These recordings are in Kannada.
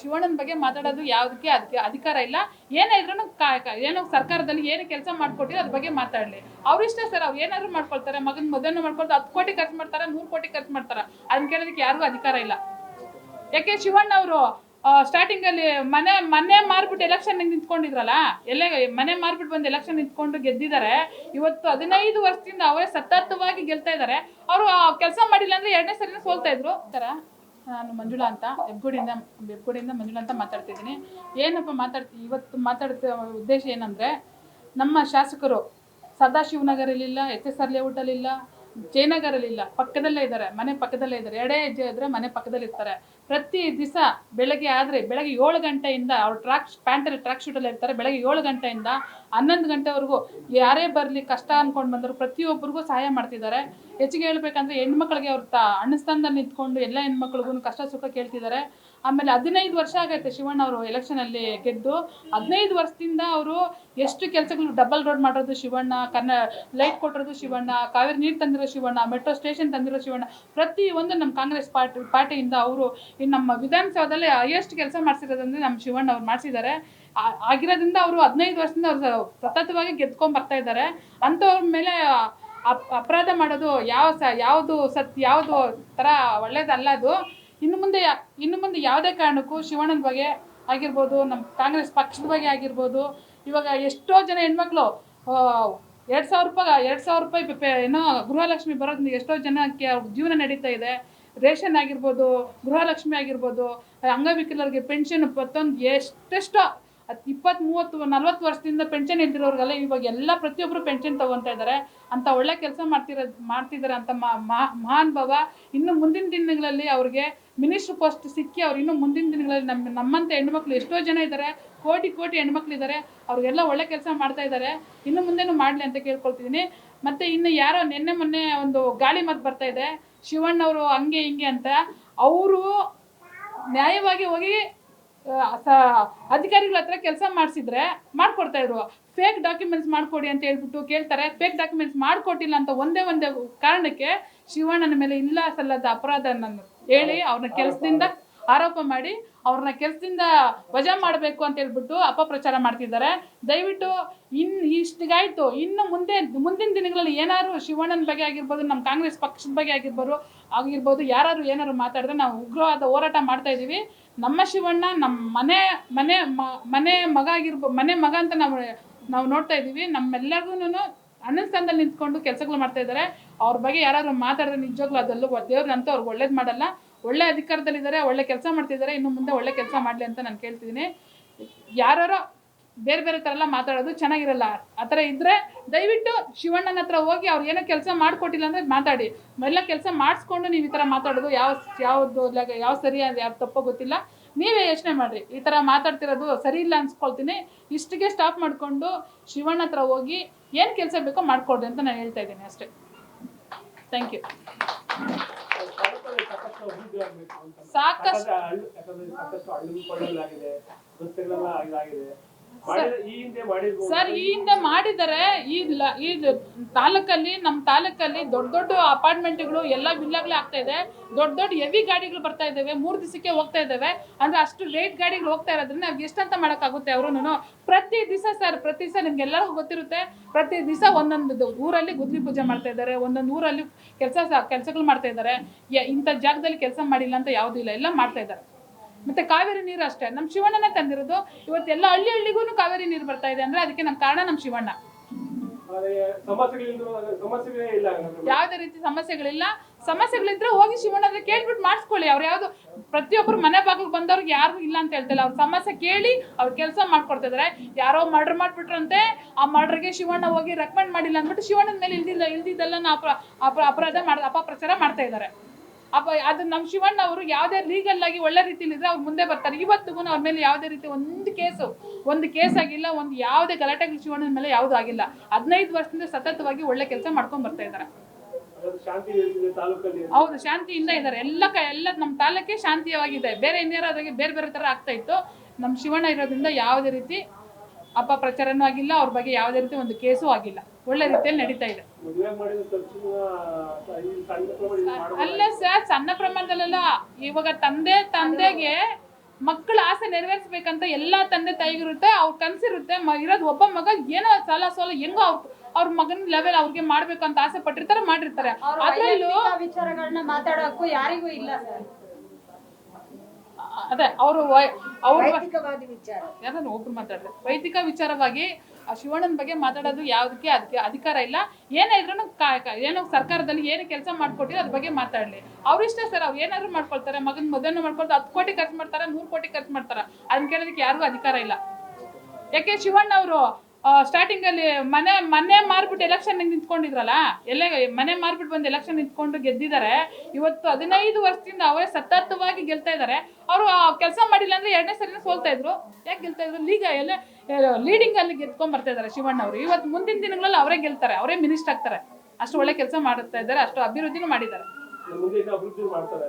ಶಿವಣ್ಣನ ಬಗ್ಗೆ ಮಾತಾಡೋದು ಯಾವುದಕ್ಕೆ ಅದಕ್ಕೆ ಅಧಿಕಾರ ಇಲ್ಲ. ಏನೇ ಇದ್ರೂ ಏನೋ ಸರ್ಕಾರದಲ್ಲಿ ಏನು ಕೆಲಸ ಮಾಡ್ಕೊಟ್ಟಿರೋ ಅದ್ರ ಬಗ್ಗೆ ಮಾತಾಡಲಿ. ಅವ್ರಿಷ್ಟೇ ಸರ್, ಅವ್ರು ಏನಾದ್ರು ಮಾಡ್ಕೊಳ್ತಾರೆ. ಮಗನ ಮದುವೆನೂ ಮಾಡ್ಕೊಳ್ತಾರೆ. ಹತ್ತು ಕೋಟಿ ಖರ್ಚು ಮಾಡ್ತಾರೆ ನೂರು ಕೋಟಿ ಖರ್ಚು ಮಾಡ್ತಾರೆ? ಅದನ್ನ ಕೇಳೋದಕ್ಕೆ ಯಾರಿಗೂ ಅಧಿಕಾರ ಇಲ್ಲ. ಯಾಕೆ ಶಿವಣ್ಣ ಅವರು ಸ್ಟಾರ್ಟಿಂಗ್ ಅಲ್ಲಿ ಮನೆ ಮನೆ ಮಾರ್ಬಿಟ್ಟು ಎಲೆಕ್ಷನ್ ನಿಂತ್ಕೊಂಡಿದ್ರಲ್ಲ, ಎಲ್ಲೇ, ಮನೆ ಮಾರ್ಬಿಟ್ಟು ಬಂದು ಎಲೆಕ್ಷನ್ ನಿಂತ್ಕೊಂಡು ಗೆದ್ದಿದ್ದಾರೆ. ಇವತ್ತು ಹದಿನೈದು ವರ್ಷದಿಂದ ಅವರೇ ಸತತವಾಗಿ ಗೆಲ್ತಾ ಇದ್ದಾರೆ. ಅವರು ಕೆಲಸ ಮಾಡಿಲ್ಲ ಅಂದ್ರೆ ಎರಡನೇ ಸರಿನ ಸೋಲ್ತಾ ಇದ್ರು. ತರ. ನಾನು ಮಂಜುಳಾ ಅಂತ ಹೆಬ್ಗುಡಿಯಿಂದ ಹೆಬ್ಗುಡಿಯಿಂದ ಮಂಜುಳಾ ಅಂತ ಮಾತಾಡ್ತಿದ್ದೀನಿ. ಏನಪ್ಪ ಮಾತಾಡ್ತಿ, ಇವತ್ತು ಮಾತಾಡ್ತ ಉದ್ದೇಶ ಏನಂದ್ರೆ, ನಮ್ಮ ಶಾಸಕರು ಸದಾಶಿವನಗರಲ್ಲಿಲ್ಲ ಎಚ್ ಎಸ್ ಆರ್ ಲೇಔಟಲ್ಲಿಲ್ಲ ಜಯನಗರಲ್ಲಿಲ್ಲ, ಪಕ್ಕದಲ್ಲೇ ಇದ್ದಾರೆ, ಮನೆ ಪಕ್ಕದಲ್ಲೇ ಇದ್ದಾರೆ ಎರಡೇ ಹೆಜ್ಜೆ ಇದ್ದರೆ ಮನೆ ಪಕ್ಕದಲ್ಲಿ ಇರ್ತಾರೆ ಪ್ರತಿ ದಿವಸ ಬೆಳಗ್ಗೆ ಆದರೆ ಬೆಳಗ್ಗೆ ಏಳು ಗಂಟೆಯಿಂದ ಅವ್ರು ಟ್ರ್ಯಾಕ್ ಪ್ಯಾಂಟಲ್ಲಿ ಟ್ರ್ಯಾಕ್ ಶೂಟಲ್ಲಿ ಇರ್ತಾರೆ ಬೆಳಗ್ಗೆ ಏಳು ಗಂಟೆಯಿಂದ ಹನ್ನೊಂದು ಗಂಟೆವರೆಗೂ ಯಾರೇ ಬರಲಿ ಕಷ್ಟ ಅಂದ್ಕೊಂಡು ಬಂದರು ಪ್ರತಿಯೊಬ್ಬರಿಗೂ ಸಹಾಯ ಮಾಡ್ತಿದ್ದಾರೆ. ಹೆಚ್ಚಿಗೆ ಹೇಳ್ಬೇಕಂದ್ರೆ ಹೆಣ್ಮಕ್ಳಿಗೆ ಅವ್ರು ತ ಅಣ್ಣ ಸ್ಥಾನದಲ್ಲಿ ನಿಂತ್ಕೊಂಡು ಎಲ್ಲ ಹೆಣ್ಮಕ್ಳಿಗೂ ಕಷ್ಟ ಸುಖ ಕೇಳ್ತಿದ್ದಾರೆ. ಆಮೇಲೆ ಹದಿನೈದು ವರ್ಷ ಆಗೈತೆ ಶಿವಣ್ಣ ಅವರು ಎಲೆಕ್ಷನಲ್ಲಿ ಗೆದ್ದು. ಹದಿನೈದು ವರ್ಷದಿಂದ ಅವರು ಎಷ್ಟು ಕೆಲಸಗಳು ಡಬಲ್ ರೋಡ್ ಮಾಡೋದು ಶಿವಣ್ಣ, ಕನ್ನ ಲೈಟ್ ಕೊಟ್ಟಿರೋದು ಶಿವಣ್ಣ, ಕಾವೇರಿ ನೀರು ತಂದಿರೋ ಶಿವಣ್ಣ ಮೆಟ್ರೋ ಸ್ಟೇಷನ್ ತಂದಿರೋ ಶಿವಣ್ಣ. ಪ್ರತಿ ಒಂದು ನಮ್ಮ ಕಾಂಗ್ರೆಸ್ ಪಾರ್ಟಿ, ಪಾರ್ಟಿಯಿಂದ ಅವರು ಇನ್ನು ನಮ್ಮ ವಿಧಾನಸೌಧದಲ್ಲಿ ಹೈಯೆಸ್ಟ್ ಕೆಲಸ ಮಾಡಿಸಿರೋದಂದ್ರೆ ನಮ್ಮ ಶಿವಣ್ಣ ಅವ್ರು ಮಾಡಿಸಿದ್ದಾರೆ. ಆಗಿರೋದ್ರಿಂದ ಅವರು ಹದಿನೈದು ವರ್ಷದಿಂದ ಅವರು ಸತತವಾಗಿ ಗೆದ್ಕೊಂಡು ಬರ್ತಾ ಇದ್ದಾರೆ. ಅಂಥವ್ರ ಮೇಲೆ ಅಪ್- ಅಪರಾಧ ಮಾಡೋದು ಯಾವ ಸ, ಯಾವುದು ಸತ್ ಯಾವುದು ಥರ ಒಳ್ಳೇದಲ್ಲ ಅದು. ಇನ್ನು ಮುಂದೆ ಇನ್ನು ಮುಂದೆ ಯಾವುದೇ ಕಾರಣಕ್ಕೂ ಶಿವಣ್ಣನ ಬಗ್ಗೆ ಆಗಿರ್ಬೋದು ನಮ್ಮ ಕಾಂಗ್ರೆಸ್ ಪಕ್ಷದ ಬಗ್ಗೆ ಆಗಿರ್ಬೋದು, ಇವಾಗ ಎಷ್ಟೋ ಜನ ಹೆಣ್ಮಕ್ಳು ಎರಡು ಸಾವಿರ ರೂಪಾಯಿ, ಎರಡು ಸಾವಿರ ರೂಪಾಯಿ ಪೆ- ಏನೋ ಗೃಹಲಕ್ಷ್ಮಿ ಬರೋದ್ರಿಂದ ಎಷ್ಟೋ ಜನಕ್ಕೆ ಅವ್ರ ಜೀವನ ನಡೀತಾ ಇದೆ. ರೇಷನ್ ಆಗಿರ್ಬೋದು, ಗೃಹಲಕ್ಷ್ಮಿ ಆಗಿರ್ಬೋದು, ಅಂಗವಿಕಲರಿಗೆ ಪೆನ್ಷನ್ ಮತ್ತೊಂದು ಎಷ್ಟೆಷ್ಟೋ ಹತ್ತು ಇಪ್ಪತ್ತು ಮೂವತ್ತು ನಲ್ವತ್ತು ವರ್ಷದಿಂದ ಪೆನ್ಷನ್ ಇಲ್ದಿರೋರ್ಗೆಲ್ಲ ಇವಾಗ ಎಲ್ಲ ಪ್ರತಿಯೊಬ್ಬರು ಪೆನ್ಷನ್ ತಗೊತಾ ಇದ್ದಾರೆ. ಅಂತ ಒಳ್ಳೆ ಕೆಲಸ ಮಾಡ್ತಿರೋ, ಮಾಡ್ತಿದ್ದಾರೆ ಅಂತ ಮಾ- ಮಾ- ಮಹಾನ್ ಭಾವ. ಇನ್ನು ಮುಂದಿನ ದಿನಗಳಲ್ಲಿ ಅವ್ರಿಗೆ ಮಿನಿಸ್ಟ್ರ್ ಪೋಸ್ಟ್ ಸಿಕ್ಕಿ ಅವ್ರು ಇನ್ನು ಮುಂದಿನ ದಿನಗಳಲ್ಲಿ ನಮ್ಮ ನಮ್ಮಂಥ ಹೆಣ್ಮಕ್ಳು ಎಷ್ಟೋ ಜನ ಇದ್ದಾರೆ. ಕೋಟಿ ಕೋಟಿ ಹೆಣ್ಮಕ್ಳು ಇದ್ದಾರೆ ಅವ್ರಿಗೆಲ್ಲ ಒಳ್ಳೆ ಕೆಲಸ ಮಾಡ್ತಾ ಇದ್ದಾರೆ. ಇನ್ನು ಮುಂದೆನೂ ಮಾಡಲಿ ಅಂತ ಕೇಳ್ಕೊಳ್ತಿದ್ದೀನಿ. ಮತ್ತೆ ಇನ್ನು ಯಾರೋ ನಿನ್ನೆ ಮೊನ್ನೆ ಒಂದು ಗಾಳಿ ಮಾತು ಬರ್ತಾ ಇದೆ. ಶಿವಣ್ಣವರು ಹಂಗೆ, ಹಿಂಗೆ ಅಂತ. ಅವರು ನ್ಯಾಯವಾಗಿ ಹೋಗಿ ಅಧಿಕಾರಿಗಳ ಹತ್ರ ಕೆಲಸ ಮಾಡಿಸಿದ್ರೆ ಮಾಡ್ಕೊಡ್ತಾ ಇದ್ರು. ಫೇಕ್ ಡಾಕ್ಯುಮೆಂಟ್ಸ್ ಮಾಡಿಕೊಡಿ ಅಂತ ಹೇಳ್ಬಿಟ್ಟು ಕೇಳ್ತಾರೆ. ಫೇಕ್ ಡಾಕ್ಯುಮೆಂಟ್ಸ್ ಮಾಡಿಕೊಟ್ಟಿಲ್ಲ ಅಂತ ಒಂದೇ ಒಂದೇ ಕಾರಣಕ್ಕೆ ಶಿವಣ್ಣನ ಮೇಲೆ ಇಲ್ಲ ಸಲ್ಲದ ಅಪರಾಧ ಹೇಳಿ ಅವ್ರನ್ನ ಕೆಲಸದಿಂದ ಆರೋಪ ಮಾಡಿ ಅವ್ರನ್ನ ಕೆಲಸದಿಂದ ವಜಾ ಮಾಡಬೇಕು ಅಂತ ಹೇಳ್ಬಿಟ್ಟು ಅಪಪ್ರಚಾರ ಮಾಡ್ತಿದ್ದಾರೆ. ದಯವಿಟ್ಟು ಇನ್ ಇಷ್ಟಿಗಾಯ್ತು. ಇನ್ನು ಮುಂದೆ ಮುಂದಿನ ದಿನಗಳಲ್ಲಿ ಏನಾದ್ರು ಶಿವಣ್ಣನ ಬಗ್ಗೆ ಆಗಿರ್ಬೋದು ನಮ್ಮ ಕಾಂಗ್ರೆಸ್ ಪಕ್ಷದ ಬಗ್ಗೆ ಆಗಿರ್ಬೋದು ಆಗಿರ್ಬೋದು ಯಾರಾದ್ರೂ ಏನಾದ್ರು ಮಾತಾಡಿದ್ರೆ ನಾವು ಉಗ್ರವಾದ ಹೋರಾಟ ಮಾಡ್ತಾ ಇದ್ದೀವಿ ನಮ್ಮ ಶಿವಣ್ಣ ನಮ್ಮ ಮನೆ ಮನೆ ಮನೆ ಮಗ ಆಗಿರ್ಬೋ ಮನೆ ಮಗ ಅಂತ ನಾವು ನಾವು ನೋಡ್ತಾ ಇದ್ದೀವಿ. ನಮ್ಮೆಲ್ಲರಿಗೂ ಅಣ್ಣನ ಸ್ಥಾನದಲ್ಲಿ ನಿಂತ್ಕೊಂಡು ಕೆಲಸಗಳು ಮಾಡ್ತಾ ಇದ್ದಾರೆ. ಅವ್ರ ಬಗ್ಗೆ ಯಾರಾದ್ರು ಮಾತಾಡಿದ್ರೆ ನಿಜವಾಗ್ಲೂ ಅದೆಲ್ಲೂ ಅಂತ ಅವ್ರಿಗೆ ಒಳ್ಳೇದು ಮಾಡಲ್ಲ. ಒಳ್ಳೆ ಅಧಿಕಾರದಲ್ಲಿದ್ದಾರೆ, ಒಳ್ಳೆ ಕೆಲಸ ಮಾಡ್ತಿದ್ದಾರೆ. ಇನ್ನು ಮುಂದೆ ಒಳ್ಳೆ ಕೆಲಸ ಮಾಡಲಿ ಅಂತ ನಾನು ಕೇಳ್ತಿದ್ದೀನಿ. ಯಾರೋ ಬೇರೆ ಬೇರೆ ಥರ ಎಲ್ಲ ಮಾತಾಡೋದು ಚೆನ್ನಾಗಿರಲ್ಲ. ಆ ಥರ ಇದ್ದರೆ ದಯವಿಟ್ಟು ಶಿವಣ್ಣನ ಹತ್ರ ಹೋಗಿ ಅವ್ರು ಏನೋ ಕೆಲಸ ಮಾಡಿಕೊಟ್ಟಿಲ್ಲ ಅಂದರೆ ಮಾತಾಡಿ. ಎಲ್ಲ ಕೆಲಸ ಮಾಡಿಸ್ಕೊಂಡು ನೀವು ಈ ಥರ ಮಾತಾಡೋದು ಯಾವ ಯಾವುದು ಯಾವ ಸರಿ ಅದು ಯಾವ ತಪ್ಪು ಗೊತ್ತಿಲ್ಲ. ನೀವೇ ಯೋಚನೆ ಮಾಡಿರಿ. ಈ ಥರ ಮಾತಾಡ್ತಿರೋದು ಸರಿ ಇಲ್ಲ ಅನ್ಸ್ಕೊಳ್ತೀನಿ. ಇಷ್ಟಿಗೆ ಸ್ಟಾಪ್ ಮಾಡಿಕೊಂಡು ಶಿವಣ್ಣ ಹತ್ರ ಹೋಗಿ ಏನು ಕೆಲಸ ಬೇಕೋ ಮಾಡಿಕೊಡ್ರಿ ಅಂತ ನಾನು ಹೇಳ್ತಾ ಇದ್ದೀನಿ ಅಷ್ಟೇ. ಥ್ಯಾಂಕ್ ಯು ಸಾಕಷ್ಟು ಸರ್ ಈ ಹಿಂದೆ ಮಾಡಿದರೆ ಈ ಈ ತಾಲೂಕಲ್ಲಿ ನಮ್ಮ ತಾಲೂಕಲ್ಲಿ ದೊಡ್ಡ ದೊಡ್ಡ ಅಪಾರ್ಟ್ಮೆಂಟ್ಗಳು ಎಲ್ಲ ವಿಲ್ಲಾಗ್ಲೇ ಆಗ್ತಾ ಇದೆ. ದೊಡ್ಡ ದೊಡ್ಡ ಹೆವಿ ಗಾಡಿಗಳು ಬರ್ತಾ ಇದ್ದಾವೆ. ಮೂರು ದಿವಸಕ್ಕೆ ಹೋಗ್ತಾ ಇದ್ದಾವೆ. ಅಂದ್ರೆ ಅಷ್ಟು ಲೇಟ್ ಗಾಡಿಗಳು ಹೋಗ್ತಾ ಇರೋದ್ರಿಂದ ನಾವು ಎಷ್ಟಂತ ಮಾಡೋಕ್ಕಾಗುತ್ತೆ ಅವರು ಪ್ರತಿ ದಿವಸ ಸರ್ ಪ್ರತಿ ದಿವಸ ನಿಮ್ಗೆಲ್ಲರಿಗೂ ಗೊತ್ತಿರುತ್ತೆ. ಪ್ರತಿ ದಿವಸ ಒಂದೊಂದು ಊರಲ್ಲಿ ಗುದ್ಲಿ ಪೂಜೆ ಮಾಡ್ತಾ ಇದ್ದಾರೆ. ಒಂದೊಂದು ಊರಲ್ಲಿ ಕೆಲಸ ಕೆಲಸಗಳು ಮಾಡ್ತಾ ಇದ್ದಾರೆ. ಇಂಥ ಜಾಗದಲ್ಲಿ ಕೆಲಸ ಮಾಡಿಲ್ಲ ಅಂತ ಯಾವುದೂ ಇಲ್ಲ. ಎಲ್ಲ ಮಾಡ್ತಾ ಇದ್ದಾರೆ. ಮತ್ತೆ ಕಾವೇರಿ ನೀರು ಅಷ್ಟೇ. ನಮ್ಮ ಶಿವಣ್ಣನ ತಂದಿರೋದು. ಇವತ್ತು ಎಲ್ಲ ಹಳ್ಳಿ ಹಳ್ಳಿಗೂ ಕಾವೇರಿ ನೀರು ಬರ್ತಾ ಇದೆ ಅಂದ್ರೆ ಅದಕ್ಕೆ ನಮ್ಮ ಕಾರಣ ನಮ್ಮ ಶಿವಣ್ಣ. ಯಾವ್ದೇ ರೀತಿ ಸಮಸ್ಯೆಗಳಿಲ್ಲ. ಸಮಸ್ಯೆಗಳಿದ್ರೆ ಹೋಗಿ ಶಿವಣ್ಣ ಅಂದ್ರೆ ಕೇಳ್ಬಿಟ್ಟು ಮಾಡಿಸ್ಕೊಳ್ಳಿ. ಅವ್ರು ಯಾವ್ದು ಪ್ರತಿಯೊಬ್ಬರು ಮನೆ ಬಾಗಿಲು ಬಂದವ್ರಿಗೆ ಯಾರು ಇಲ್ಲ ಅಂತ ಹೇಳ್ತಿಲ್ಲ. ಅವ್ರ ಸಮಸ್ಯೆ ಕೇಳಿ ಅವ್ರ ಕೆಲಸ ಮಾಡ್ಕೊಡ್ತಾ ಇದಾರೆ ಯಾರೋ ಮರ್ಡರ್ ಮಾಡ್ಬಿಟ್ರಂತೆ ಆ ಮರ್ಡರ್ಗೆ ಶಿವಣ್ಣ ಹೋಗಿ ರೆಕಮೆಂಡ್ ಮಾಡಿಲ್ಲ ಅಂದ್ಬಿಟ್ಟು ಶಿವಣ್ಣನ ಮೇಲೆ ಇಲ್ದಿಲ್ಲ ಇಲ್ದಿದ್ದೆಲ್ಲ ಅಪ ಅಪ- ಅಪರಾಧ ಮಾಡ ಅಪಪ್ರಚಾರ ಮಾಡ್ತಾ ಇದ್ದಾರೆ ಅಪ ಅದು ನಮ್ಮ ಶಿವಣ್ಣ ಅವರು ಯಾವುದೇ ಲೀಗಲ್ ಆಗಿ ಒಳ್ಳೆ ರೀತಿಯಲ್ಲಿ ಇದ್ರೆ ಅವ್ರು ಮುಂದೆ ಬರ್ತಾರೆ. ಇವತ್ತಿಗೂ ಅವ್ರ ಮೇಲೆ ಯಾವುದೇ ರೀತಿ ಒಂದು ಕೇಸು, ಒಂದು ಕೇಸ್ ಆಗಿಲ್ಲ, ಒಂದು ಯಾವುದೇ ಗಲಾಟೆ ಶಿವಣ್ಣನ ಮೇಲೆ ಯಾವುದೂ ಆಗಿಲ್ಲ. ಹದಿನೈದು ವರ್ಷದಿಂದ ಸತತವಾಗಿ ಒಳ್ಳೆ ಕೆಲಸ ಮಾಡ್ಕೊಂಡು ಬರ್ತಾ ಇದ್ದಾರೆ. ಹೌದು, ಶಾಂತಿಯಿಂದ ಇದ್ದಾರೆ. ಎಲ್ಲ ಎಲ್ಲ ನಮ್ಮ ತಾಲೂಕೆ ಶಾಂತಿಯವಾಗಿದೆ. ಬೇರೆ ಇನ್ಯಾರಾದ್ರಿಗೆ ಬೇರೆ ಬೇರೆ ಥರ ಆಗ್ತಾ ಇತ್ತು. ನಮ್ಮ ಶಿವಣ್ಣ ಇರೋದ್ರಿಂದ ಯಾವುದೇ ರೀತಿ ಅಪಪ್ರಚಾರನೂ ಆಗಿಲ್ಲ, ಅವ್ರ ಬಗ್ಗೆ ಯಾವುದೇ ರೀತಿ ಒಂದು ಕೇಸು ಆಗಿಲ್ಲ. ಒಳ್ಳೆ ರೀತಿಯಲ್ಲಿ ನಡೀತಾ ಇದೆ. ಅಲ್ಲ ಸರ್ ಸಣ್ಣ ಪ್ರಮಾಣದಲ್ಲೆಲ್ಲ ಇವಾಗ ತಂದೆ ತಂದೆಗೆ ಮಕ್ಕಳ ಆಸೆ ನೆರವೇರಿಸ್ಬೇಕಂತ ಎಲ್ಲಾ ತಂದೆ ತಾಯಿಗಿರುತ್ತೆ ಅವ್ರ ಕನ್ಸಿರುತ್ತೆ ಮ- ಇರೋದು ಒಬ್ಬ ಮಗ ಏನೋ ಸಾಲ ಸೋಲ ಹೆಂಗೋ ಅವ್ರ ಅವ್ರ ಮಗನ ಲೆವೆಲ್ ಅವ್ರಿಗೆ ಮಾಡ್ಬೇಕು ಅಂತ ಆಸೆ ಪಟ್ಟಿರ್ತಾರೆ ಮಾಡಿರ್ತಾರೆ. ಅದರಲ್ಲೂ ವಿಚಾರಗಳನ್ನ ಮಾತಾಡೋಕ್ಕೂ ಯಾರಿಗೂ ಇಲ್ಲ ಸರ್. ಅದೇ ಅವರು ಅವ್ರ ಯಾರನ್ನ ಒಬ್ರು ಮಾತಾಡ್ತಾರೆ ವೈದಿಕ ವಿಚಾರವಾಗಿ ಆ ಶಿವಣ್ಣನ ಬಗ್ಗೆ ಮಾತಾಡೋದು ಯಾವುದಕ್ಕೆ ಅದಕ್ಕೆ ಅಧಿಕಾರ ಇಲ್ಲ. ಏನೇ ಇದ್ರೂ ಏನೋ ಸರ್ಕಾರದಲ್ಲಿ ಏನು ಕೆಲಸ ಮಾಡ್ಕೊಟ್ಟಿರೋ ಅದ್ರ ಬಗ್ಗೆ ಮಾತಾಡಲಿ. ಅವ್ರಿಷ್ಟೇ ಸರ್, ಅವ್ರು ಏನಾದ್ರು ಮಾಡ್ಕೊಳ್ತಾರೆ. ಮಗನ ಮದುವೆ ಮಾಡ್ಕೊಳ್ತಾರೆ. ಹತ್ತು ಕೋಟಿ ಖರ್ಚು ಮಾಡ್ತಾರೆ ನೂರು ಕೋಟಿ ಖರ್ಚು ಮಾಡ್ತಾರೆ? ಅದನ್ನ ಕೇಳೋದಕ್ಕೆ ಯಾರಿಗೂ ಅಧಿಕಾರ ಇಲ್ಲ. ಯಾಕೆ ಶಿವಣ್ಣ ಅವರು ಸ್ಟಾರ್ಟಿಂಗ್ ಅಲ್ಲಿ ಮನೆ ಮನೆ ಮಾರ್ಬಿಟ್ಟು ಎಲೆಕ್ಷನ್ ನಿಂತ್ಕೊಂಡಿದ್ರಲ್ಲ ಎಲ್ಲೇ ಮನೆ ಮಾರ್ಬಿಟ್ಟು ಬಂದು ಎಲೆಕ್ಷನ್ ನಿಂತ್ಕೊಂಡು ಗೆದ್ದಿದ್ದಾರೆ ಇವತ್ತು ಹದಿನೈದು ವರ್ಷದಿಂದ ಅವರೇ ಸತತವಾಗಿ ಗೆಲ್ತಾ ಇದ್ದಾರೆ. ಅವರು ಕೆಲಸ ಮಾಡಿಲ್ಲ ಅಂದ್ರೆ ಎರಡನೇ ಸರಿನ ಸೋಲ್ತಾ ಇದ್ರು. ಯಾಕೆ ಗೆಲ್ತಾ ಇದ್ರು? ಲೀಗ ಎಲ್ಲ ಲೀಡಿಂಗ್ ಅಲ್ಲಿ ಗೆದ್ಕೊಂಡ್ ಬರ್ತಾ ಇದ್ದಾರೆ ಶಿವಣ್ಣ ಅವರು. ಇವತ್ತು ಮುಂದಿನ ದಿನಗಳಲ್ಲಿ ಅವರೇ ಗೆಲ್ತಾರೆ ಅವರೇ ಮಿನಿಸ್ಟರ್ ಆಗ್ತಾರೆ. ಅಷ್ಟು ಒಳ್ಳೆ ಕೆಲಸ ಮಾಡುತ್ತಾ ಇದ್ದಾರೆ ಅಷ್ಟು ಅಭಿವೃದ್ಧಿನೂ ಮಾಡಿದ್ದಾರೆ.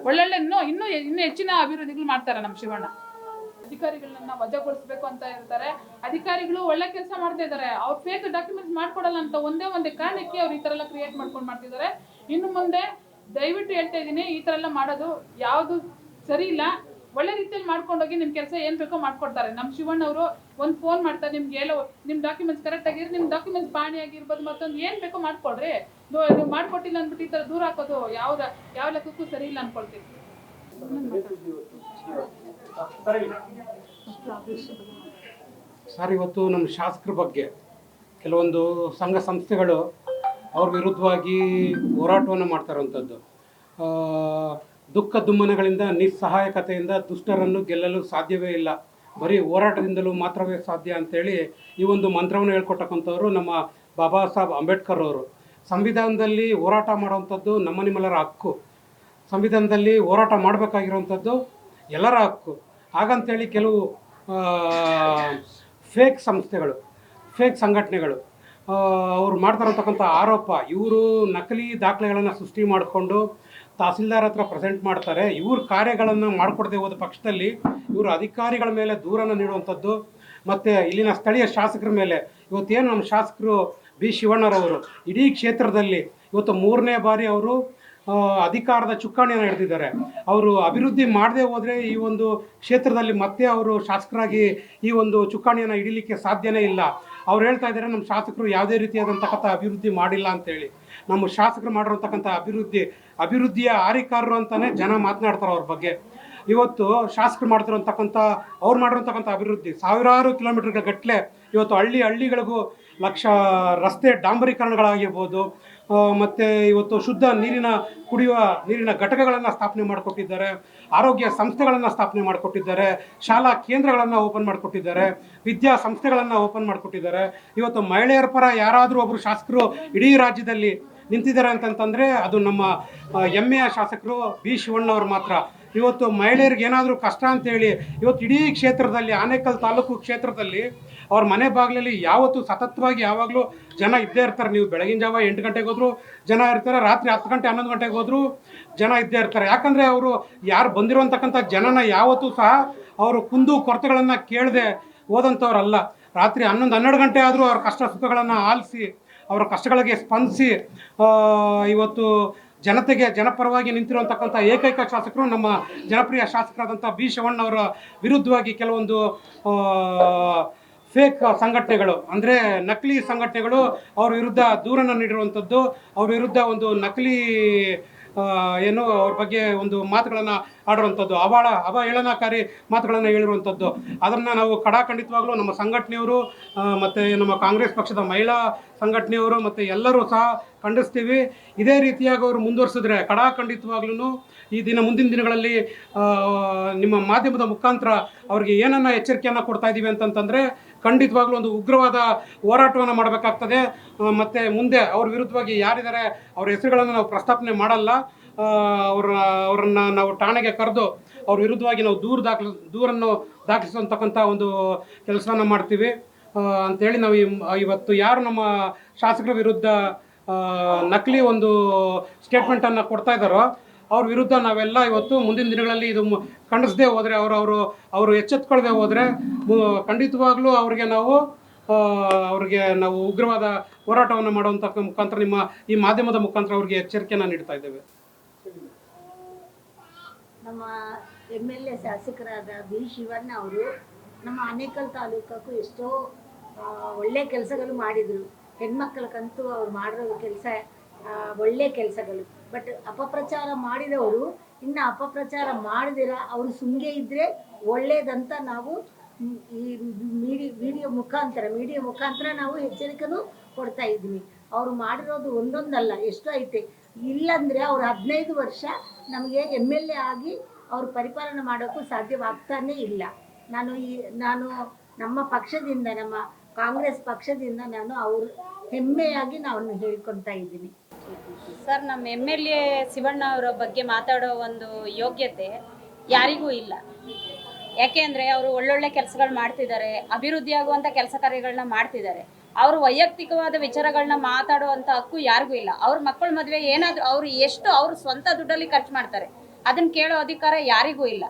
ಒಳ್ಳೊಳ್ಳೆ ಇನ್ನೂ ಇನ್ನೂ ಇನ್ನೂ ಹೆಚ್ಚಿನ ಅಭಿವೃದ್ಧಿಗಳು ಮಾಡ್ತಾರೆ ನಮ್ಮ ಶಿವಣ್ಣ. ಅಧಿಕಾರಿಗಳನ್ನ ವಜಾಗೊಳಿಸ್ಬೇಕು ಅಂತ ಇರ್ತಾರೆ ಅಧಿಕಾರಿಗಳು ಒಳ್ಳೆ ಕೆಲಸ ಮಾಡ್ತಾ ಇದ್ದಾರೆ. ಅವ್ರು ಫೇಕ್ ಡಾಕ್ಯುಮೆಂಟ್ಸ್ ಮಾಡ್ಕೊಡಲ್ಲ ಅಂತ ಒಂದೇ ಒಂದೇ ಕಾರಣಕ್ಕೆ ಅವ್ರು ಈ ತರ ಎಲ್ಲ ಕ್ರಿಯೇಟ್ ಮಾಡ್ಕೊಂಡು ಮಾಡ್ತಿದ್ದಾರೆ. ಇನ್ನು ಮುಂದೆ ದಯವಿಟ್ಟು ಹೇಳ್ತಾ ಇದ್ದೀನಿ, ಈ ಥರ ಎಲ್ಲ ಮಾಡೋದು ಯಾವುದು ಸರಿ ಇಲ್ಲ. ಒಳ್ಳೆ ರೀತಿಯಲ್ಲಿ ಮಾಡ್ಕೊಂಡೋಗಿ ನಿಮ್ ಕೆಲಸ ಏನ್ ಬೇಕೋ ಮಾಡ್ಕೊಡ್ತಾರೆ. ನಮ್ಮ ಶಿವಣ್ಣ ಅವರು ಒಂದು ಫೋನ್ ಮಾಡ್ತಾರೆ, ನಿಮ್ಗೆ ಎಲ್ಲೋ ನಿಮ್ ಡಾಕ್ಯುಮೆಂಟ್ಸ್ ಕರೆಕ್ಟ್ ಆಗಿರಿ ನಿಮ್ ಡಾಕ್ಯುಮೆಂಟ್ಸ್ ಬಾಣಿ ಆಗಿರ್ಬೋದು ಮತ್ತೊಂದು ಏನ್ ಬೇಕೋ ಮಾಡ್ಕೊಡ್ರಿ. ನೀವು ಮಾಡ್ಕೊಟ್ಟಿಲ್ಲ ಅಂದ್ಬಿಟ್ಟು ಈ ತರ ದೂರ ಹಾಕೋದು, ಯಾವ್ದು, ಯಾವ ಲೆಕ್ಕಕ್ಕೂ ಸರಿ ಇಲ್ಲ ಅನ್ಕೊಳ್ತೀವಿ ಸರಿ ಇವತ್ತು ನಮ್ಮ ಶಾಸಕರ ಬಗ್ಗೆ ಕೆಲವೊಂದು ಸಂಘ ಸಂಸ್ಥೆಗಳು ಅವ್ರ ವಿರುದ್ಧವಾಗಿ ಹೋರಾಟವನ್ನು ಮಾಡ್ತಾ ಇರುವಂಥದ್ದು ಆ, ದುಃಖ ದುಮ್ಮನಗಳಿಂದ ನಿಸ್ಸಹಾಯಕತೆಯಿಂದ ದುಷ್ಟರನ್ನು ಗೆಲ್ಲಲು ಸಾಧ್ಯವೇ ಇಲ್ಲ. ಬರೀ ಹೋರಾಟದಿಂದಲೂ ಮಾತ್ರವೇ ಸಾಧ್ಯ ಅಂತೇಳಿ ಈ ಒಂದು ಮಂತ್ರವನ್ನು ಹೇಳ್ಕೊಟ್ಟಕ್ಕಂಥವ್ರು ನಮ್ಮ ಬಾಬಾ ಸಾಹೇಬ್ ಅಂಬೇಡ್ಕರ್ ಅವರು. ಸಂವಿಧಾನದಲ್ಲಿ ಹೋರಾಟ ಮಾಡುವಂಥದ್ದು ನಮ್ಮ ನಿಮ್ಮೆಲ್ಲರ ಹಕ್ಕು. ಸಂವಿಧಾನದಲ್ಲಿ ಹೋರಾಟ ಮಾಡಬೇಕಾಗಿರುವಂಥದ್ದು ಎಲ್ಲರ ಹಕ್ಕು. ಹಾಗಂತೇಳಿ ಕೆಲವು ಫೇಕ್ ಸಂಸ್ಥೆಗಳು ಫೇಕ್ ಸಂಘಟನೆಗಳು ಅವರು ಮಾಡ್ತಾರಂತಕ್ಕಂಥ ಆರೋಪ, ಇವರು ನಕಲಿ ದಾಖಲೆಗಳನ್ನು ಸೃಷ್ಟಿ ಮಾಡಿಕೊಂಡು ತಹಸೀಲ್ದಾರ್ ಹತ್ರ ಪ್ರೆಸೆಂಟ್ ಮಾಡ್ತಾರೆ. ಇವ್ರ ಕಾರ್ಯಗಳನ್ನು ಮಾಡಿಕೊಡದೆ ಹೋದ ಪಕ್ಷದಲ್ಲಿ ಇವರು ಅಧಿಕಾರಿಗಳ ಮೇಲೆ ದೂರನ್ನು ನೀಡುವಂಥದ್ದು, ಮತ್ತು ಇಲ್ಲಿನ ಸ್ಥಳೀಯ ಶಾಸಕರ ಮೇಲೆ. ಇವತ್ತೇನು ನಮ್ಮ ಶಾಸಕರು ಬಿ. ಶಿವಣ್ಣರವರು, ಇಡೀ ಕ್ಷೇತ್ರದಲ್ಲಿ ಇವತ್ತು ಮೂರನೇ ಬಾರಿ ಅವರು ಅಧಿಕಾರದ ಚುಕ್ಕಾಣಿಯನ್ನು ಹಿಡಿದಿದ್ದಾರೆ. ಅವರು ಅಭಿವೃದ್ಧಿ ಮಾಡದೆ ಹೋದರೆ ಈ ಒಂದು ಕ್ಷೇತ್ರದಲ್ಲಿ ಮತ್ತೆ ಅವರು ಶಾಸಕರಾಗಿ ಈ ಒಂದು ಚುಕ್ಕಾಣಿಯನ್ನು ಹಿಡಿಲಿಕ್ಕೆ ಸಾಧ್ಯನೇ ಇಲ್ಲ. ಅವ್ರು ಹೇಳ್ತಾ ಇದ್ದಾರೆ, ನಮ್ಮ ಶಾಸಕರು ಯಾವುದೇ ರೀತಿಯಾದಂತಕ್ಕಂಥ ಅಭಿವೃದ್ಧಿ ಮಾಡಿಲ್ಲ ಅಂತೇಳಿ. ನಮ್ಮ ಶಾಸಕರು ಮಾಡಿರೋತಕ್ಕಂಥ ಅಭಿವೃದ್ಧಿ, ಅಭಿವೃದ್ಧಿಯ ಆರಿಕಾರರು ಅಂತಲೇ ಜನ ಮಾತನಾಡ್ತಾರೆ ಅವ್ರ ಬಗ್ಗೆ. ಇವತ್ತು ಶಾಸಕರು ಮಾಡ್ತಿರೋಂತಕ್ಕಂಥ ಅವ್ರು ಮಾಡಿರೋಂತಕ್ಕಂಥ ಅಭಿವೃದ್ಧಿ ಸಾವಿರಾರು ಕಿಲೋಮೀಟರ್ಗಳ ಗಟ್ಟಲೆ ಇವತ್ತು ಹಳ್ಳಿ ಹಳ್ಳಿಗಳಿಗೂ ಲಕ್ಷ ರಸ್ತೆ ಡಾಂಬರೀಕರಣಗಳಾಗಿರ್ಬೋದು ಮತ್ತೆ ಇವತ್ತು ಶುದ್ಧ ನೀರಿನ ಕುಡಿಯುವ ನೀರಿನ ಘಟಕಗಳನ್ನು ಸ್ಥಾಪನೆ ಮಾಡಿಕೊಟ್ಟಿದ್ದಾರೆ. ಆರೋಗ್ಯ ಸಂಸ್ಥೆಗಳನ್ನು ಸ್ಥಾಪನೆ ಮಾಡಿಕೊಟ್ಟಿದ್ದಾರೆ. ಶಾಲಾ ಕೇಂದ್ರಗಳನ್ನು ಓಪನ್ ಮಾಡಿಕೊಟ್ಟಿದ್ದಾರೆ. ವಿದ್ಯಾ ಸಂಸ್ಥೆಗಳನ್ನು ಓಪನ್ ಮಾಡಿಕೊಟ್ಟಿದ್ದಾರೆ. ಇವತ್ತು ಮಹಿಳೆಯರ ಪರ ಯಾರಾದರೂ ಒಬ್ಬರು ಶಾಸಕರು ಇಡೀ ರಾಜ್ಯದಲ್ಲಿ ನಿಂತಿದ್ದಾರೆ ಅಂತಂತಂದರೆ ಅದು ನಮ್ಮ ಎಮ್ಮೆಯ ಶಾಸಕರು ಬಿ ಶಿವಣ್ಣವ್ರು ಮಾತ್ರ. ಇವತ್ತು ಮಹಿಳೆಯರಿಗೆ ಏನಾದರೂ ಕಷ್ಟ ಅಂತೇಳಿ, ಇವತ್ತು ಇಡೀ ಕ್ಷೇತ್ರದಲ್ಲಿ, ಆನೇಕಲ್ ತಾಲೂಕು ಕ್ಷೇತ್ರದಲ್ಲಿ ಅವ್ರ ಮನೆ ಬಾಗಿಲಲ್ಲಿ ಯಾವತ್ತೂ ಸತತವಾಗಿ ಯಾವಾಗಲೂ ಜನ ಇದ್ದೇ ಇರ್ತಾರೆ. ನೀವು ಬೆಳಗಿನ ಜಾವ ಎಂಟು ಗಂಟೆಗೆ ಹೋದ್ರು ಜನ ಇರ್ತಾರೆ, ರಾತ್ರಿ ಹತ್ತು ಗಂಟೆ, ಹನ್ನೊಂದು ಗಂಟೆಗೆ ಹೋದ್ರು ಜನ ಇದ್ದೇ ಇರ್ತಾರೆ. ಯಾಕಂದರೆ ಅವರು ಯಾರು ಬಂದಿರುವಂತಕ್ಕಂಥ ಜನನ ಯಾವತ್ತೂ ಸಹ ಅವರು ಕುಂದು ಕೊರತೆಗಳನ್ನು ಕೇಳದೆ ಹೋದಂಥವ್ರಲ್ಲ. ರಾತ್ರಿ ಹನ್ನೊಂದು, ಹನ್ನೆರಡು ಗಂಟೆ ಆದರೂ ಅವ್ರ ಕಷ್ಟ ಸುಖಗಳನ್ನು ಆಲಿಸಿ, ಅವರ ಕಷ್ಟಗಳಿಗೆ ಸ್ಪಂದಿಸಿ ಇವತ್ತು ಜನತೆಗೆ, ಜನಪರವಾಗಿ ನಿಂತಿರುವಂತಕ್ಕಂಥ ಏಕೈಕ ಶಾಸಕರು ನಮ್ಮ ಜನಪ್ರಿಯ ಶಾಸಕರಾದಂಥ ಬಿ ಶಿವಣ್ಣವರ ವಿರುದ್ಧವಾಗಿ ಕೆಲವೊಂದು ಫೇಕ್ ಸಂಘಟನೆಗಳು, ಅಂದರೆ ನಕಲಿ ಸಂಘಟನೆಗಳು ಅವ್ರ ವಿರುದ್ಧ ದೂರನ್ನು ನೀಡಿರುವಂಥದ್ದು ಅವ್ರ ವಿರುದ್ಧ ಒಂದು ನಕಲಿ ಏನು ಅವ್ರ ಬಗ್ಗೆ ಒಂದು ಮಾತುಗಳನ್ನು ಆಡಿರುವಂಥದ್ದು ಅವಾಳ ಅವಹೇಳನಕಾರಿ ಮಾತುಗಳನ್ನು ಹೇಳಿರುವಂಥದ್ದು. ಅದನ್ನು ನಾವು ಕಡಾಖಂಡಿತವಾಗ್ಲೂ ನಮ್ಮ ಸಂಘಟನೆಯವರು ಮತ್ತು ನಮ್ಮ ಕಾಂಗ್ರೆಸ್ ಪಕ್ಷದ ಮಹಿಳಾ ಸಂಘಟನೆಯವರು ಮತ್ತು ಎಲ್ಲರೂ ಸಹ ಖಂಡಿಸ್ತೀವಿ. ಇದೇ ರೀತಿಯಾಗಿ ಅವರು ಮುಂದುವರಿಸಿದ್ರೆ ಕಡಾಖಂಡಿತವಾಗ್ಲೂ ಈ ದಿನ ಮುಂದಿನ ದಿನಗಳಲ್ಲಿ ನಿಮ್ಮ ಮಾಧ್ಯಮದ ಮುಖಾಂತರ ಅವ್ರಿಗೆ ಏನನ್ನ ಎಚ್ಚರಿಕೆಯನ್ನು ಕೊಡ್ತಾ ಇದ್ದೀವಿ ಅಂತಂತಂದರೆ ಖಂಡಿತವಾಗ್ಲೂ ಒಂದು ಉಗ್ರವಾದ ಹೋರಾಟವನ್ನು ಮಾಡಬೇಕಾಗ್ತದೆ. ಮತ್ತು ಮುಂದೆ ಅವ್ರ ವಿರುದ್ಧವಾಗಿ ಯಾರಿದ್ದಾರೆ, ಅವ್ರ ಹೆಸರುಗಳನ್ನು ನಾವು ಪ್ರಸ್ತಾಪನೆ ಮಾಡಲ್ಲ. ಅವ್ರ ಅವರ, ಅವರನ್ನು ನಾವು ಠಾಣೆಗೆ ಕರೆದು ಅವ್ರ ವಿರುದ್ಧವಾಗಿ ನಾವು ದೂರು ದಾಖಲ, ದೂರನ್ನು ದಾಖಲಿಸುವಂತಕ್ಕಂಥ ಒಂದು ಕೆಲಸವನ್ನು ಮಾಡ್ತೀವಿ. ಅಂತೇಳಿ ನಾವು ಇವತ್ತು ಯಾರು ನಮ್ಮ ಶಾಸಕರ ವಿರುದ್ಧ ನಕಲಿ ಒಂದು ಸ್ಟೇಟ್ಮೆಂಟನ್ನು ಕೊಡ್ತಾ ಇದ್ದಾರೋ ಅವ್ರ ವಿರುದ್ಧ ನಾವೆಲ್ಲ ಇವತ್ತು ಮುಂದಿನ ದಿನಗಳಲ್ಲಿ ಇದು ಖಂಡಿಸದೇ ಹೋದರೆ ಅವರು ಅವರು ಅವರು ಎಚ್ಚೆತ್ಕೊಳ್ಳದೆ ಹೋದರೆ ಖಂಡಿತವಾಗ್ಲೂ ಅವ್ರಿಗೆ ನಾವು ಅವ್ರಿಗೆ ನಾವು ಉಗ್ರವಾದ ಹೋರಾಟವನ್ನು ಮಾಡುವಂಥ ಮುಖಾಂತರ ನಿಮ್ಮ ಈ ಮಾಧ್ಯಮದ ಮುಖಾಂತರ ಅವ್ರಿಗೆ ಎಚ್ಚರಿಕೆಯನ್ನು ನೀಡ್ತಾ ಇದ್ದೇವೆ. ನಮ್ಮ ಎಂ ಎಲ್ ಎ ಶಾಸಕರಾದ ಬಿ ಶಿವಣ್ಣ ಅವರು ನಮ್ಮ ಆನೇಕಲ್ ತಾಲೂಕಕ್ಕೂ ಎಷ್ಟೋ ಒಳ್ಳೆ ಕೆಲಸಗಳು ಮಾಡಿದರು. ಹೆಣ್ಮಕ್ಳಿಗಂತೂ ಅವ್ರು ಮಾಡಿರೋ ಕೆಲಸ ಒಳ್ಳೆ ಕೆಲಸಗಳು. ಬಟ್ ಅಪಪ್ರಚಾರ ಮಾಡಿದವರು, ಇನ್ನು ಅಪಪ್ರಚಾರ ಮಾಡಿದಿರ, ಅವರು ಸುಮ್ಗೆ ಇದ್ದರೆ ಒಳ್ಳೇದಂತ ನಾವು ಈ ಮೀಡಿ ವಿಡಿಯೋ ಮುಖಾಂತರ, ಮೀಡಿಯಾ ಮುಖಾಂತರ ನಾವು ಎಚ್ಚರಿಕೆನೂ ಕೊಡ್ತಾ ಇದ್ದೀವಿ. ಅವ್ರು ಮಾಡಿರೋದು ಒಂದೊಂದಲ್ಲ, ಎಷ್ಟು ಐತೆ. ಇಲ್ಲಂದರೆ ಅವ್ರು ಹದಿನೈದು ವರ್ಷ ನಮಗೆ ಎಂ ಎಲ್ ಎ ಆಗಿ ಅವರು ಪರಿಪಾಲನೆ ಮಾಡೋಕ್ಕೂ ಸಾಧ್ಯವಾಗ್ತಾನೇ ಇಲ್ಲ. ನಾನು ಈ, ನಾನು ನಮ್ಮ ಪಕ್ಷದಿಂದ, ನಮ್ಮ ಕಾಂಗ್ರೆಸ್ ಪಕ್ಷದಿಂದ ನಾನು ಅವರು ಹೆಮ್ಮೆಯಾಗಿ ನಾನು ಹೇಳ್ಕೊತಾ ಇದ್ದೀನಿ. ಸರ್ ನಮ್ಮ ಎಂ ಎಲ್ ಎ ಶಿವಣ್ಣ ಅವರ ಬಗ್ಗೆ ಮಾತಾಡೋ ಒಂದು ಯೋಗ್ಯತೆ ಯಾರಿಗೂ ಇಲ್ಲ. ಯಾಕೆಂದರೆ ಅವರು ಒಳ್ಳೊಳ್ಳೆ ಕೆಲಸಗಳು ಮಾಡ್ತಿದ್ದಾರೆ, ಅಭಿವೃದ್ಧಿ ಆಗುವಂಥ ಕೆಲಸ ಕಾರ್ಯಗಳನ್ನ ಮಾಡ್ತಿದ್ದಾರೆ. ಅವರು ವೈಯಕ್ತಿಕವಾದ ವಿಚಾರಗಳನ್ನ ಮಾತಾಡುವಂಥ ಹಕ್ಕು ಯಾರಿಗೂ ಇಲ್ಲ. ಅವ್ರ ಮಕ್ಕಳ ಮದುವೆ ಏನಾದರೂ, ಅವರು ಎಷ್ಟು ಅವರು ಸ್ವಂತ ದುಡ್ಡಲ್ಲಿ ಖರ್ಚು ಮಾಡ್ತಾರೆ ಅದನ್ನು ಕೇಳೋ ಅಧಿಕಾರ ಯಾರಿಗೂ ಇಲ್ಲ.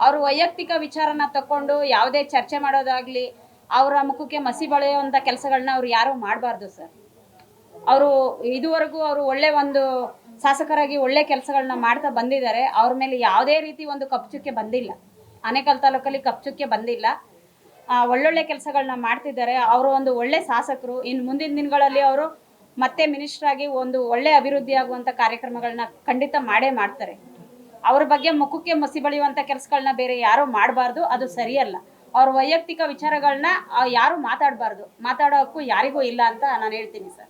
ಅವರು ವೈಯಕ್ತಿಕ ವಿಚಾರನ ತಗೊಂಡು ಯಾವುದೇ ಚರ್ಚೆ ಮಾಡೋದಾಗಲಿ, ಅವರ ಮುಖಕ್ಕೆ ಮಸಿ ಬಳಿಯುವಂಥ ಕೆಲಸಗಳನ್ನ ಅವ್ರು ಯಾರೂ ಮಾಡಬಾರ್ದು ಸರ್. ಅವರು ಇದುವರೆಗೂ ಅವರು ಒಳ್ಳೆ ಒಂದು ಶಾಸಕರಾಗಿ ಒಳ್ಳೆ ಕೆಲಸಗಳನ್ನ ಮಾಡ್ತಾ ಬಂದಿದ್ದಾರೆ. ಅವ್ರ ಮೇಲೆ ಯಾವುದೇ ರೀತಿ ಒಂದು ಕಪ್ಚುಕ್ಕೆ ಬಂದಿಲ್ಲ. ಆನೇಕಲ್ ತಾಲೂಕಲ್ಲಿ ಕಪ್ಚುಕ್ಕೆ ಬಂದಿಲ್ಲ. ಒಳ್ಳೊಳ್ಳೆ ಕೆಲಸಗಳನ್ನ ಮಾಡ್ತಿದ್ದಾರೆ. ಅವರು ಒಂದು ಒಳ್ಳೆ ಶಾಸಕರು. ಇನ್ನು ಮುಂದಿನ ದಿನಗಳಲ್ಲಿ ಅವರು ಮತ್ತೆ ಮಿನಿಸ್ಟರ್ ಆಗಿ ಒಂದು ಒಳ್ಳೆ ಅಭಿವೃದ್ಧಿ ಆಗುವಂಥ ಕಾರ್ಯಕ್ರಮಗಳನ್ನ ಖಂಡಿತ ಮಾಡೇ ಮಾಡ್ತಾರೆ. ಅವ್ರ ಬಗ್ಗೆ ಮುಖಕ್ಕೆ ಮಸಿ ಬಳಿಯುವಂಥ ಕೆಲಸಗಳನ್ನ ಬೇರೆ ಯಾರೂ ಮಾಡಬಾರ್ದು. ಅದು ಸರಿಯಲ್ಲ. ಅವ್ರ ವೈಯಕ್ತಿಕ ವಿಚಾರಗಳನ್ನ ಯಾರು ಮಾತಾಡಬಾರ್ದು. ಮಾತಾಡೋ ಹಕ್ಕು ಯಾರಿಗೂ ಇಲ್ಲ ಅಂತ ನಾನು ಹೇಳ್ತೀನಿ ಸರ್.